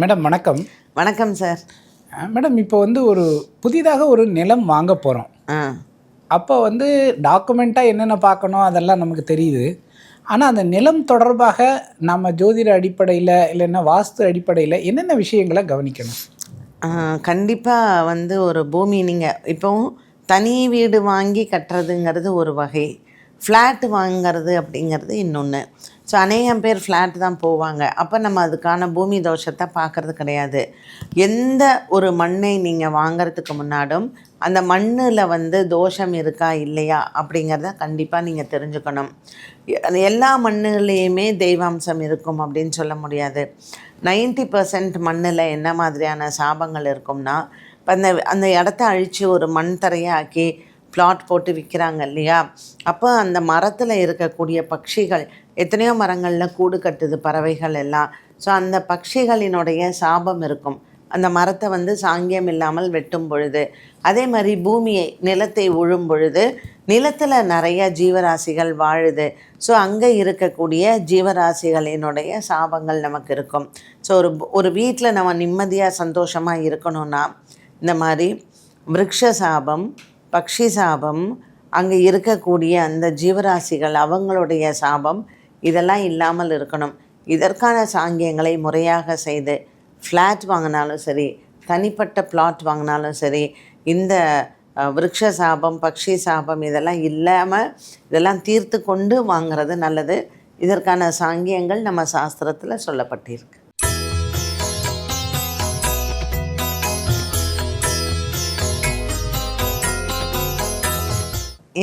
Madam வணக்கம். வணக்கம் sir madam இப்போ வந்து ஒரு புதிதாக ஒரு நிலம் வாங்க போகிறோம் அப்போ வந்து டாக்குமெண்ட்டாக என்னென்ன பார்க்கணும் அதெல்லாம் நமக்கு தெரியுது. ஆனால் அந்த நிலம் தொடர்பாக நம்ம ஜோதிட அடிப்படையில் இல்லைன்னா வாஸ்து அடிப்படையில் என்னென்ன விஷயங்களை கவனிக்கணும்? கண்டிப்பாக வந்து ஒரு பூமி நீங்கள் இப்போ தனி வீடு வாங்கி கட்டுறதுங்கிறது ஒரு வகை. ஃப்ளாட் வாங்குறது அப்படிங்கிறது இன்னொன்று ஸோ அநேகம் பேர் ஃப்ளாட் தான் போவாங்க. அப்போ நம்ம அதுக்கான பூமி தோஷத்தை பார்க்கறது கிடையாது. எந்த ஒரு மண்ணை நீங்கள் வாங்குறதுக்கு முன்னாடும் அந்த மண்ணில் வந்து தோஷம் இருக்கா இல்லையா அப்படிங்கிறத கண்டிப்பாக நீங்கள் தெரிஞ்சுக்கணும். எல்லா மண்ணுலேயுமே தெய்வாம்சம் இருக்கும் அப்படின்னு சொல்ல முடியாது. 90% பர்சன்ட் மண்ணில் என்ன மாதிரியான சாபங்கள் இருக்கும்னா இப்போ அந்த அந்த இடத்த அழித்து ஒரு மண் தரையாக்கி பிளாட் போட்டு விற்கிறாங்க இல்லையா? அப்போ அந்த மரத்தில் இருக்கக்கூடிய பட்சிகள் எத்தனையோ மரங்களில் கூடு கட்டுது பறவைகள் எல்லாம். ஸோ அந்த பட்சிகளினுடைய சாபம் இருக்கும். அந்த மரத்தை வந்து சாங்கியம் இல்லாமல் வெட்டும் பொழுது அதே மாதிரி பூமியை நிலத்தை உழும் பொழுது நிலத்தில் நிறைய ஜீவராசிகள் வாழுது. ஸோ அங்கே இருக்கக்கூடிய ஜீவராசிகளினுடைய சாபங்கள் நமக்கு இருக்கும். ஸோ ஒரு ஒரு வீட்டில் நம்ம நிம்மதியாக சந்தோஷமாக இருக்கணும்னா இந்த மாதிரி விரக்ஷ சாபம் பக்ஷி சாபம் அங்கே இருக்கக்கூடிய அந்த ஜீவராசிகள் அவங்களுடைய சாபம் இதெல்லாம் இல்லாமல் இருக்கணும். இதற்கான சாங்கியங்களை முறையாக செய்து ஃப்ளாட் வாங்கினாலும் சரி தனிப்பட்ட பிளாட் வாங்கினாலும் சரி இந்த அஹ், விருட்ச சாபம் பக்ஷி சாபம் இதெல்லாம் இல்லாமல் இதெல்லாம் தீர்த்து கொண்டு வாங்குறது நல்லது. இதற்கான சாங்கியங்கள் நம்ம சாஸ்திரத்தில் சொல்லப்பட்டிருக்கு.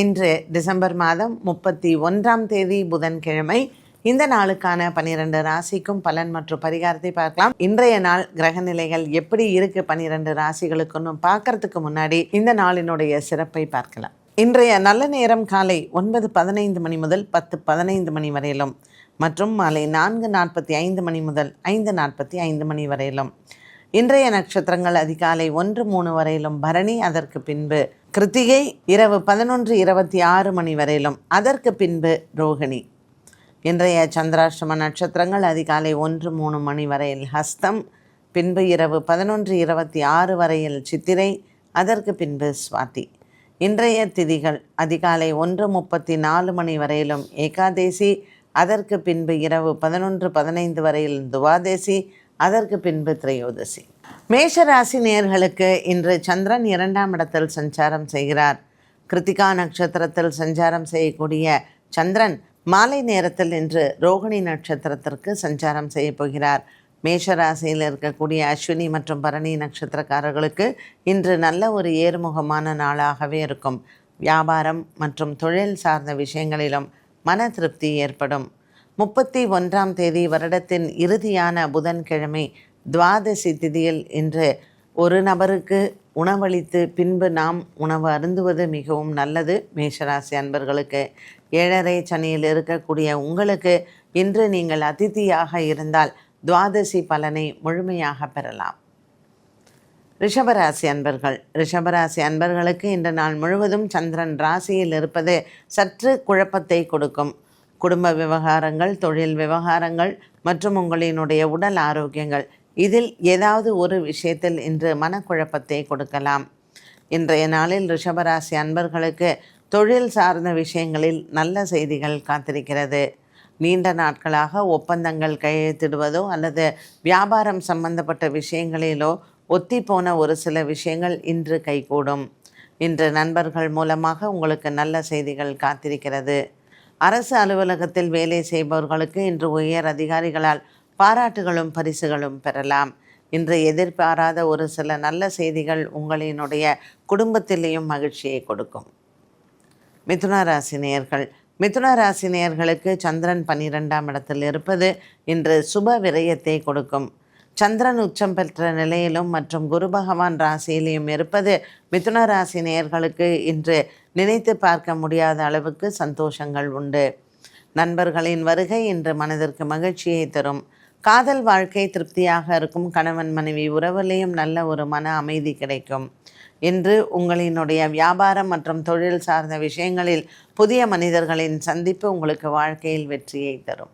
இன்று டிசம்பர் மாதம் முப்பத்தி ஒன்றாம் தேதி புதன்கிழமை. இந்த நாளுக்கான பனிரெண்டு ராசிக்கும் பலன் மற்றும் பரிகாரத்தை பார்க்கலாம். இன்றைய நாள் கிரக நிலைகள் எப்படி இருக்கு பனிரெண்டு ராசிகளுக்குன்னு பார்க்கறதுக்கு முன்னாடி இந்த நாளினுடைய சிறப்பை பார்க்கலாம். இன்றைய நல்ல நேரம் காலை ஒன்பது பதினைந்து மணி முதல் பத்து பதினைந்து மணி வரையிலும் மற்றும் மாலை நான்கு நாற்பத்தி ஐந்து மணி முதல் ஐந்து நாற்பத்தி ஐந்து மணி வரையிலும். இன்றைய நட்சத்திரங்கள் அதிகாலை ஒன்று மூணு வரையிலும் பரணி அதற்கு பின்பு கிருத்திகை இரவு பதினொன்று இருபத்தி ஆறு மணி வரையிலும். அதற்கு பின்பு ரோகிணி. இன்றைய சந்திராஷ்டம நட்சத்திரங்கள் அதிகாலை ஒன்று மூணு மணி வரையில் ஹஸ்தம் பின்பு இரவு பதினொன்று இருபத்தி ஆறு வரையில் சித்திரை அதற்கு பின்பு சுவாதி. இன்றைய திதிகள் அதிகாலை ஒன்று முப்பத்தி நாலு மணி வரையிலும் ஏகாதேசி அதற்கு பின்பு இரவு பதினொன்று பதினைந்து வரையில் துவாதேசி அதற்கு பின்பு திரையோதசி. மேஷராசி நேர்களுக்கு இன்று சந்திரன் இரண்டாம் இடத்தில் சஞ்சாரம் செய்கிறார். கிருத்திகா நட்சத்திரத்தில் சஞ்சாரம் செய்யக்கூடிய சந்திரன் மாலை நேரத்தில் இன்று ரோகிணி நட்சத்திரத்திற்கு சஞ்சாரம் செய்ய போகிறார். மேஷராசியில் இருக்கக்கூடிய அஸ்வினி மற்றும் பரணி நட்சத்திரக்காரர்களுக்கு இன்று நல்ல ஒரு ஏறுமுகமான நாளாகவே இருக்கும். வியாபாரம் மற்றும் தொழில் சார்ந்த விஷயங்களிலும் மன திருப்தி ஏற்படும். முப்பத்தி ஒன்றாம் தேதி வருடத்தின் இறுதியான புதன்கிழமை துவாதசி திதியில் இன்று ஒரு நபருக்கு உணவளித்து பின்பு நாம் உணவு அருந்துவது மிகவும் நல்லது. மேஷராசி அன்பர்களுக்கு ஏழரை சனியில் இருக்கக்கூடிய உங்களுக்கு இன்று நீங்கள் அதிதியாக இருந்தால் துவாதசி பலனை முழுமையாக பெறலாம். ரிஷபராசி அன்பர்கள் ரிஷபராசி அன்பர்களுக்கு இன்று நாள் முழுவதும் சந்திரன் ராசியில் இருப்பது சற்று குழப்பத்தை கொடுக்கும். குடும்ப விவகாரங்கள் தொழில் விவகாரங்கள் மற்றும் உங்களினுடைய உடல் ஆரோக்கியங்கள் இதில் ஏதாவது ஒரு விஷயத்தில் இன்று மனக்குழப்பத்தை கொடுக்கலாம். இன்றைய நாளில் ரிஷபராசி அன்பர்களுக்கு தொழில் சார்ந்த விஷயங்களில் நல்ல செய்திகள் காத்திருக்கிறது. நீண்ட நாட்களாக ஒப்பந்தங்கள் கையெழுத்திடுவதோ அல்லது வியாபாரம் சம்பந்தப்பட்ட விஷயங்களிலோ ஒத்திப்போன ஒரு சில விஷயங்கள் இன்று கைகூடும். இன்று நண்பர்கள் மூலமாக உங்களுக்கு நல்ல செய்திகள் காத்திருக்கிறது. அரசு அலுவலகத்தில் வேலை செய்பவர்களுக்கு இன்று உயர் அதிகாரிகளால் பாராட்டுகளும் பரிசுகளும் பெறலாம். இன்று எதிர்பாராத ஒரு சில நல்ல செய்திகள் உங்களினுடைய குடும்பத்திலேயும் மகிழ்ச்சியை கொடுக்கும். மிதுன ராசி நேயர்கள். மிதுன ராசி நேயர்களுக்கு சந்திரன் பன்னிரெண்டாம் இடத்தில் இருப்பது இன்று சுப விரயத்தை கொடுக்கும். சந்திரன் உச்சம் பெற்ற நிலையிலும் மற்றும் குரு பகவான் ராசியிலையும் இருப்பது மிதுன ராசி நேயர்களுக்கு இன்று நினைத்து பார்க்க முடியாத அளவுக்கு சந்தோஷங்கள் உண்டு. நண்பர்களின் வருகை இன்று மனதிற்கு மகிழ்ச்சியை தரும். காதல் வாழ்க்கை திருப்தியாக இருக்கும் கணவன் மனைவி உறவுலேயும் நல்ல ஒரு மன அமைதி கிடைக்கும். இன்று உங்களினுடைய வியாபாரம் மற்றும் தொழில் சார்ந்த விஷயங்களில் புதிய மனிதர்களின் சந்திப்பு உங்களுக்கு வாழ்க்கையில் வெற்றியை தரும்.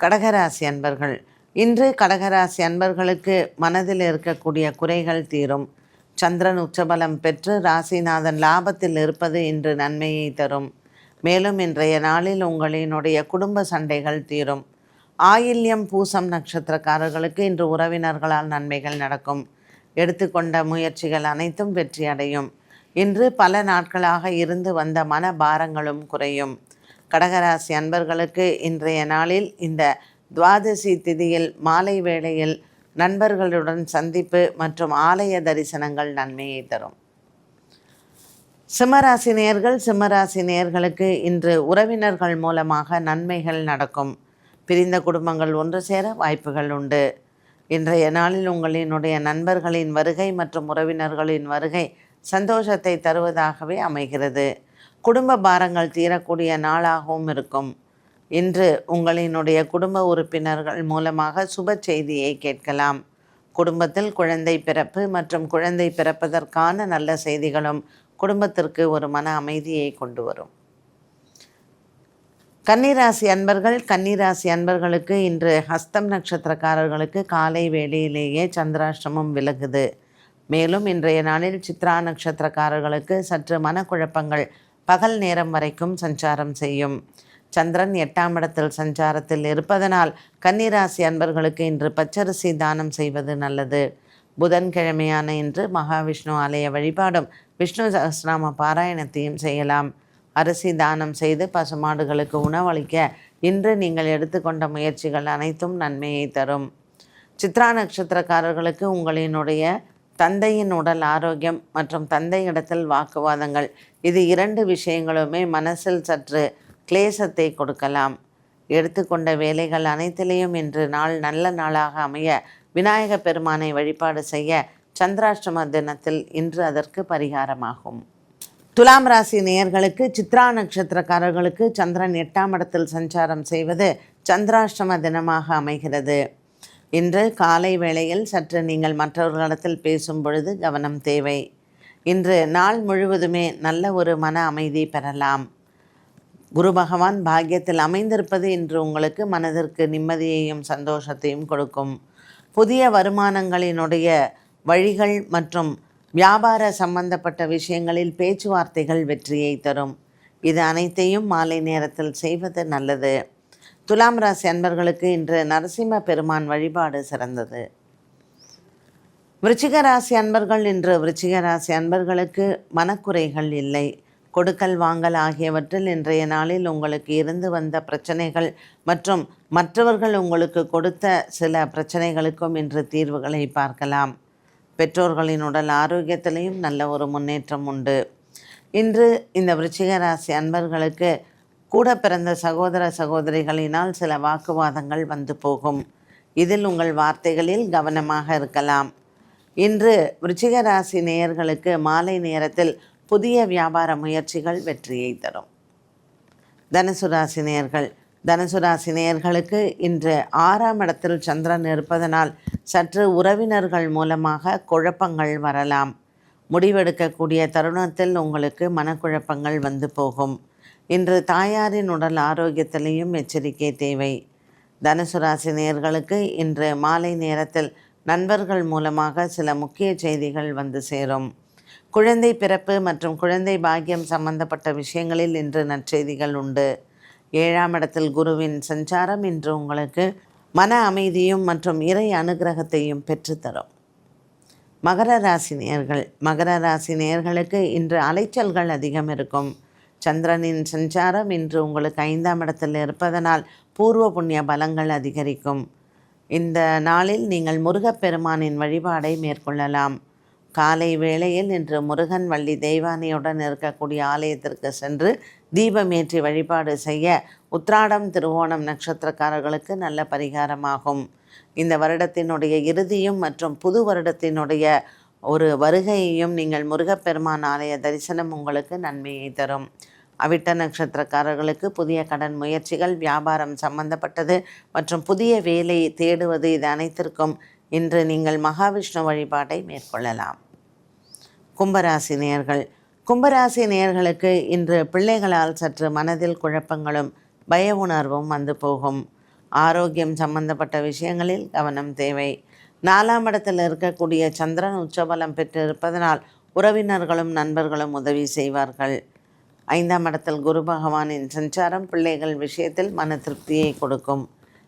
கடகராசி அன்பர்கள் இன்று கடகராசி அன்பர்களுக்கு மனதில் இருக்கக்கூடிய குறைகள் தீரும். சந்திரன் உச்சபலம் பெற்று ராசிநாதன் லாபத்தில் இருப்பது இன்று நன்மையை தரும். மேலும் இன்றைய நாளில் உங்களினுடைய குடும்ப சண்டைகள் தீரும். ஆயில்யம் பூசம் நட்சத்திரக்காரர்களுக்கு இன்று உறவினர்களால் நன்மைகள் நடக்கும். எடுத்துக்கொண்ட முயற்சிகள் அனைத்தும் வெற்றி அடையும். இன்று பல நாட்களாக இருந்து வந்த மன பாரங்களும் குறையும். கடகராசி அன்பர்களுக்கு இன்றைய நாளில் இந்த துவாதசி திதியில் மாலை வேளையில் நண்பர்களுடன் சந்திப்பு மற்றும் ஆலய தரிசனங்கள் நன்மையை தரும். சிம்மராசி நேயர்கள் சிம்மராசி நேயர்களுக்கு இன்று உறவினர்கள் மூலமாக நன்மைகள் நடக்கும். பிரிந்த குடும்பங்கள் ஒன்று சேர வாய்ப்புகள் உண்டு. இன்றைய நாளில் உங்களினுடைய நண்பர்களின் வருகை மற்றும் உறவினர்களின் வருகை சந்தோஷத்தை தருவதாகவே அமைகிறது. குடும்ப பாரங்கள் தீரக்கூடிய நாளாகவும் இருக்கும். இன்று உங்களினுடைய குடும்ப உறுப்பினர்கள் மூலமாக சுப செய்தியை கேட்கலாம். குடும்பத்தில் குழந்தை பிறப்பு மற்றும் குழந்தை பிறப்பதற்கான நல்ல செய்திகளும் குடும்பத்திற்கு ஒரு மன அமைதியை கொண்டு வரும். கன்னிராசி அன்பர்கள் கன்னிராசி அன்பர்களுக்கு இன்று ஹஸ்தம் நட்சத்திரக்காரர்களுக்கு காலை வேளையிலேயே சந்திராஷ்டமம் விலகுது. மேலும் இன்றைய நாளில் சித்ரா நட்சத்திரக்காரர்களுக்கு சற்று மனக்குழப்பங்கள் பகல் நேரம் வரைக்கும் சஞ்சாரம் செய்யும். சந்திரன் எட்டாம் இடத்தில் சஞ்சாரத்தில் இருப்பதனால் கன்னிராசி அன்பர்களுக்கு இன்று பச்சரிசி தானம் செய்வது நல்லது. புதன்கிழமையான இன்று மகாவிஷ்ணு ஆலய வழிபாடும் விஷ்ணு சகஸ்ரநாம பாராயணத்தையும் செய்யலாம். அரிசி தானம் செய்து பசுமாடுகளுக்கு உணவளிக்க இன்று நீங்கள் எடுத்துக்கொண்ட முயற்சிகள் அனைத்தும் நன்மையை தரும். சித்ரா நட்சத்திரக்காரர்களுக்கு உங்களினுடைய தந்தையின் உடல் ஆரோக்கியம் மற்றும் தந்தை இடத்தில் வாக்குவாதங்கள் இது இரண்டு விஷயங்களுமே மனசில் சற்று கிளேசத்தை கொடுக்கலாம். எடுத்துக்கொண்ட வேலைகள் அனைத்திலையும் இன்று நாள் நல்ல நாளாக அமைய விநாயக பெருமானை வழிபாடு செய்ய சந்திராஷ்டம தினத்தில் இன்று அதற்கு பரிகாரமாகும். துலாம் ராசி நேயர்களுக்கு சித்ரா நட்சத்திரக்காரர்களுக்கு சந்திரன் எட்டாம் இடத்தில் சஞ்சாரம் செய்வது சந்திராஷ்டம தினமாக அமைகிறது. இன்று காலை வேளையில் சற்று நீங்கள் மற்றவர்களிடத்தில் பேசும் பொழுது கவனம் தேவை. இன்று நாள் முழுவதுமே நல்ல ஒரு மன அமைதி பெறலாம். குரு பகவான் பாக்கியத்தில் அமைந்திருப்பது இன்று உங்களுக்கு மனதிற்கு நிம்மதியையும் சந்தோஷத்தையும் கொடுக்கும். புதிய வருமானங்களினுடைய வழிகள் மற்றும் வியாபார சம்பந்தப்பட்ட விஷயங்களில் பேச்சுவார்த்தைகள் வெற்றியை தரும். இது அனைத்தையும் மாலை நேரத்தில் செய்வது நல்லது. துலாம் ராசி அன்பர்களுக்கு இன்று நரசிம்ம பெருமான் வழிபாடு சிறந்தது. விருச்சிக ராசி அன்பர்கள் இன்று விருச்சிக ராசி அன்பர்களுக்கு மனக்குறைகள் இல்லை. கொடுக்கல் வாங்கல் ஆகியவற்றில் இன்றைய நாளில் உங்களுக்கு இருந்து வந்த பிரச்சனைகள் மற்றும் மற்றவர்கள் உங்களுக்கு கொடுத்த சில பிரச்சனைகளுக்கும் இன்று தீர்வுகளை பார்க்கலாம். பெற்றோர்களின் உடல் ஆரோக்கியத்திலையும் நல்ல ஒரு முன்னேற்றம் உண்டு. இன்று இந்த விருச்சிக ராசி அன்பர்களுக்கு கூட பிறந்த சகோதர சகோதரிகளினால் சில வாக்குவாதங்கள் வந்து போகும். இதில் உங்கள் வார்த்தைகளில் கவனமாக இருக்கலாம். இன்று விருச்சிக ராசி நேயர்களுக்கு மாலை நேரத்தில் புதிய வியாபார முயற்சிகள் வெற்றியை தரும். தனுசு ராசி நேயர்கள் தனுசு ராசி நேயர்களுக்கு இன்று ஆறாம் இடத்தில் சந்திரன் இருப்பதனால் சற்று உறவினர்கள் மூலமாக குழப்பங்கள் வரலாம். முடிவெடுக்கக்கூடிய தருணத்தில் உங்களுக்கு மனக்குழப்பங்கள் வந்து போகும். இன்று தாயாரின் உடல் ஆரோக்கியத்திலையும் எச்சரிக்கை தேவை. தனுசு ராசி நேயர்களுக்கு இன்று மாலை நேரத்தில் நண்பர்கள் மூலமாக சில முக்கிய செய்திகள் வந்து சேரும். குழந்தை பிறப்பு மற்றும் குழந்தை பாக்கியம் சம்பந்தப்பட்ட விஷயங்களில் இன்று நற்செய்திகள் உண்டு. ஏழாம் இடத்தில் குருவின் சஞ்சாரம் இன்று உங்களுக்கு மன அமைதியும் மற்றும் இறை அனுகிரகத்தையும் பெற்றுத்தரும். மகர ராசி நேர்கள் மகர ராசி நேர்களுக்கு இன்று அலைச்சல்கள் அதிகம் இருக்கும். சந்திரனின் சஞ்சாரம் இன்று உங்களுக்கு ஐந்தாம் இடத்தில் இருப்பதனால் பூர்வ புண்ணிய பலங்கள் அதிகரிக்கும். இந்த நாளில் நீங்கள் முருகப்பெருமானின் வழிபாடை மேற்கொள்ளலாம். காலை வேளையில் இன்று முருகன் வள்ளி தெய்வானையுடன் இருக்கக்கூடிய ஆலயத்திற்கு சென்று தீபமேற்றி வழிபாடு செய்ய உத்ராடம் திருவோணம் நட்சத்திரக்காரர்களுக்கு நல்ல பரிகாரமாகும். இந்த வருடத்தினுடைய இறுதியும் மற்றும் புது வருடத்தினுடைய ஒரு வருகையையும் நீங்கள் முருகப்பெருமான் ஆலய தரிசனம் உங்களுக்கு நன்மையை தரும். அவிட்ட நட்சத்திரக்காரர்களுக்கு புதிய கடன் முயற்சிகள் வியாபாரம் சம்பந்தப்பட்டது மற்றும் புதிய வேலை தேடுவது இது அனைத்திற்கும் இன்று நீங்கள் மகாவிஷ்ணு வழிபாட்டை மேற்கொள்ளலாம். கும்பராசி நேர்கள் கும்பராசி நேயர்களுக்கு இன்று பிள்ளைகளால் சற்று மனதில் குழப்பங்களும் பய உணர்வும் வந்து போகும். ஆரோக்கியம் சம்பந்தப்பட்ட விஷயங்களில் கவனம் தேவை. நாலாம் இடத்தில் இருக்கக்கூடிய சந்திரன் உச்சபலம் பெற்று இருப்பதனால் உறவினர்களும் நண்பர்களும் உதவி செய்வார்கள். ஐந்தாம் இடத்தில் குரு பகவானின் சஞ்சாரம் பிள்ளைகள் விஷயத்தில் மன திருப்தியை கொடுக்கும்.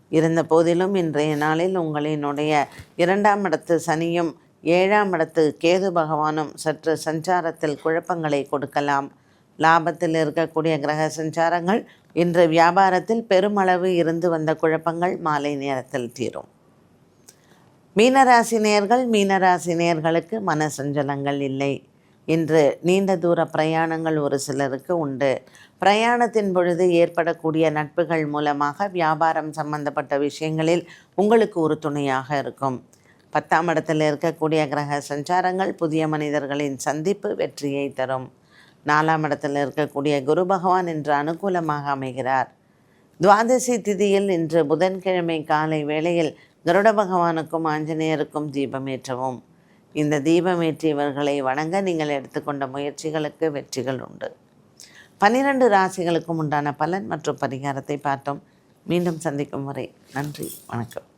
இருந்த போதிலும் இன்றைய நாளில் உங்களினுடைய இரண்டாம் இடத்து சனியும் ஏழாம் இடத்து கேது பகவானும் சற்று சஞ்சாரத்தில் குழப்பங்களை கொடுக்கலாம். லாபத்தில் இருக்கக்கூடிய கிரக சஞ்சாரங்கள் இன்று வியாபாரத்தில் பெருமளவு இருந்து வந்த குழப்பங்கள் மாலை நேரத்தில் தீரும். மீனராசி நேர்கள் மீனராசி நேர்களுக்கு மன சஞ்சலங்கள் இல்லை. இன்று நீண்ட தூர பிரயாணங்கள் ஒரு சிலருக்கு உண்டு. பிரயாணத்தின் பொழுது ஏற்படக்கூடிய நட்புகள் மூலமாக வியாபாரம் சம்பந்தப்பட்ட விஷயங்களில் உங்களுக்கு ஒரு துணையாக இருக்கும். பத்தாம் இடத்தில் இருக்கக்கூடிய கிரக சஞ்சாரங்கள் புதிய மனிதர்களின் சந்திப்பு வெற்றியை தரும். நாலாம் இடத்தில் இருக்கக்கூடிய குரு பகவான் இன்று அனுகூலமாக அமைகிறார். துவாதசி திதியில் இன்று புதன்கிழமை காலை வேளையில் கருட பகவானுக்கும் ஆஞ்சநேயருக்கும் தீபமேற்றவும் இந்த தீபமேற்றியவர்களை வணங்க நீங்கள் எடுத்துக்கொண்ட முயற்சிகளுக்கு வெற்றிகள் உண்டு. பன்னிரண்டு ராசிகளுக்கும் உண்டான பலன் மற்றும் பரிகாரத்தை பார்த்தோம். மீண்டும் சந்திக்கும் வரை நன்றி வணக்கம்.